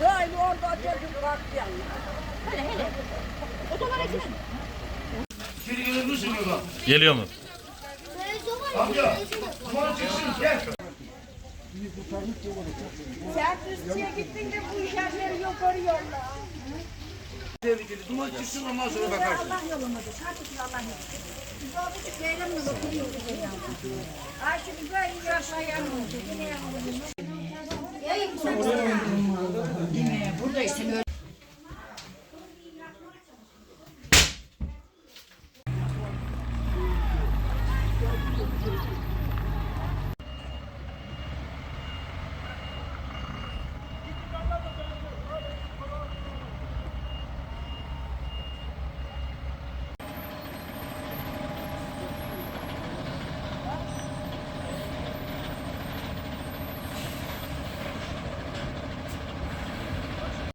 Böyle orada çocuk kalktı yani. İçeri gelir misin burada? Geliyor mu? Amca, duman çıksın gel. Sen Kızçı'ya gittin de bu işlemleri yok arıyorlar. Tehlikeli, duman çıksın ondan sonra bakarsın. Allah. Hadi ki Allah yolumudur. Biz o buçuk şeylerle oturuyoruz ya. Ay şimdi böyle yaşayan olacak. Yine yapalım.